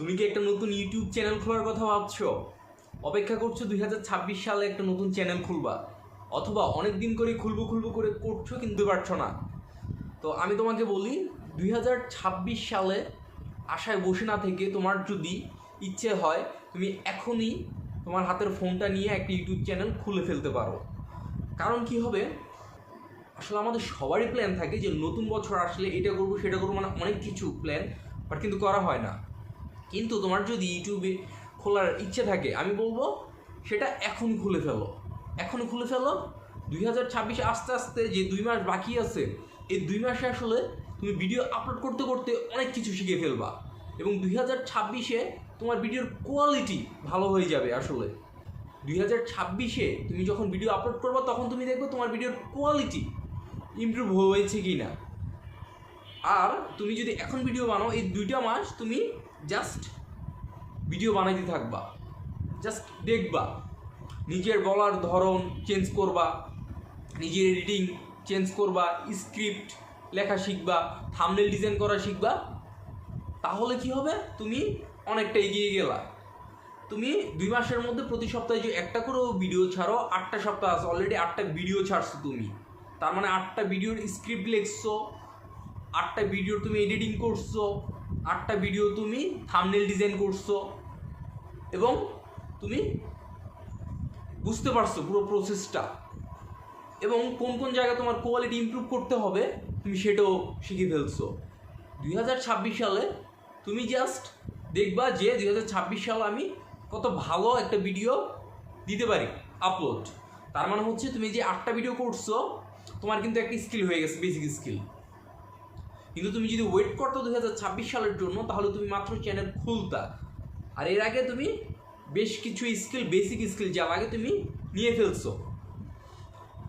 তুমি কি একটা নতুন ইউটিউব চ্যানেল খোলার কথা ভাবছ? অপেক্ষা করছ দুই হাজার ছাব্বিশ সালে একটা নতুন চ্যানেল খুলবা। অথবা অনেক দিন করে খুলবো খুলবো করে করছ, কিন্তু পারছ না। তো আমি তোমাকে বলি, দুই হাজার ছাব্বিশ সালে আশায় বসে না থেকে তোমার যদি ইচ্ছে হয়, তুমি এখনই তোমার হাতের ফোনটা নিয়ে একটা ইউটিউব চ্যানেল খুলে ফেলতে পারো। কারণ কি হবে? আসলে আমাদের সবারই প্ল্যান থাকে যে নতুন বছর আসলে এটা করব, সেটা করব মানে অনেক কিছু প্ল্যান বাট কিন্তু করা হয় না। কিন্তু তোমার যদি ইউটিউবে খোলার ইচ্ছে থাকে, আমি বলব সেটা এখন খুলে ফেলো। এখন খুলে ফেলো। দুই হাজার ছাব্বিশে আস্তে আস্তে যে দুই মাস বাকি আছে, এই দুই মাসে আসলে তুমি ভিডিও আপলোড করতে করতে অনেক কিছু শিখে ফেলবা। এবং দুই হাজার ছাব্বিশে তোমার ভিডিওর কোয়ালিটি ভালো হয়ে যাবে আসলে। দুই হাজার ছাব্বিশে তুমি যখন ভিডিও আপলোড করবা, তখন তুমি দেখবে তোমার ভিডিওর কোয়ালিটি ইমপ্রুভ হয়েছে কি না আর তুমি যদি এখন ভিডিও বানাও, এই দুইটা মাস তুমি জাস্ট ভিডিও বানাইতে থাকবা। জাস্ট দেখবা। নিজের বলার ধরন চেঞ্জ করবা, নিজের এডিটিং চেঞ্জ করবা স্ক্রিপ্ট লেখা শিখবা থামনেল ডিজাইন করা শিখবা, তাহলে কি হবে? তুমি অনেকটা এগিয়ে গেলা। তুমি দুই মাসের মধ্যে প্রতি সপ্তাহে যে একটা করেও ভিডিও ছাড়ো, আটটা সপ্তাহ আছে অলরেডি আটটা ভিডিও ছাড়ছো তুমি। তার মানে আটটা ভিডিওর স্ক্রিপ্ট লিখছো আটটা ভিডিও তুমি এডিটিং করছ, আটটা ভিডিও তুমি থামনেল ডিজাইন করছ, এবং তুমি বুঝতে পারছ পুরো প্রসেসটা এবং কোন কোন জায়গায় তোমার কোয়ালিটি ইমপ্রুভ করতে হবে, তুমি সেটাও শিখে ফেলছো। দুই হাজার ছাব্বিশ সালে তুমি জাস্ট দেখবা যে দুই হাজার ছাব্বিশ সালে আমি কত ভালো একটা ভিডিও দিতে পারি আপলোড তার মানে হচ্ছে তুমি যে আটটা ভিডিও করছ, তোমার কিন্তু একটা স্কিল হয়ে গেছে বেসিক স্কিল কিন্তু তুমি যদি ওয়েট করতো দু হাজার ছাব্বিশ সালের জন্য, তাহলে তুমি মাত্র চ্যানেল খুলতা। আর এর আগে তুমি বেশ কিছু স্কিল বেসিক স্কিল যা লাগে তুমি নিয়ে ফেলছো।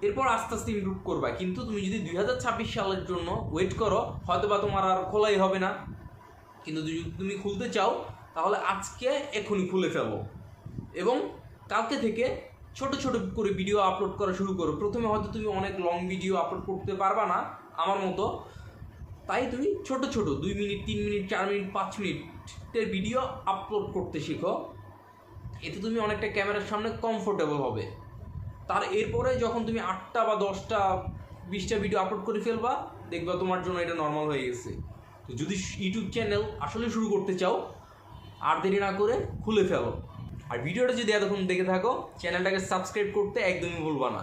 এরপর আস্তে আস্তে ইমপ্রুভ করবা। কিন্তু তুমি যদি দুই হাজার ছাব্বিশ সালের জন্য ওয়েট করো হয়তো বা তোমার আর খোলাই হবে না। কিন্তু যদি তুমি খুলতে চাও, তাহলে আজকে এখনই খুলে ফেলো। এবং কালকে থেকে ছোট ছোট করে ভিডিও আপলোড করা শুরু করো। প্রথমে হয়তো তুমি অনেক লং ভিডিও আপলোড করতে পারবা না, আমার মতো। তাই তুমি ছোট ছোট দুই মিনিট, তিন মিনিট, চার মিনিট, পাঁচ মিনিটের ভিডিও আপলোড করতে শিখো। এতে তুমি অনেকটা ক্যামেরার সামনে কমফোর্টেবল হবে। তার এরপরে যখন তুমি আটটা বা দশটা, বিশটা ভিডিও আপলোড করে ফেলবা, দেখবা তোমার জন্য এটা নর্মাল হয়ে গেছে। তো যদি ইউটিউব চ্যানেল আসলে শুরু করতে চাও, আর দেরি না করে খুলে ফেলো। আর ভিডিওটা যদি এতক্ষণ দেখে থাকো চ্যানেলটাকে সাবস্ক্রাইব করতে একদমই ভুলবা না।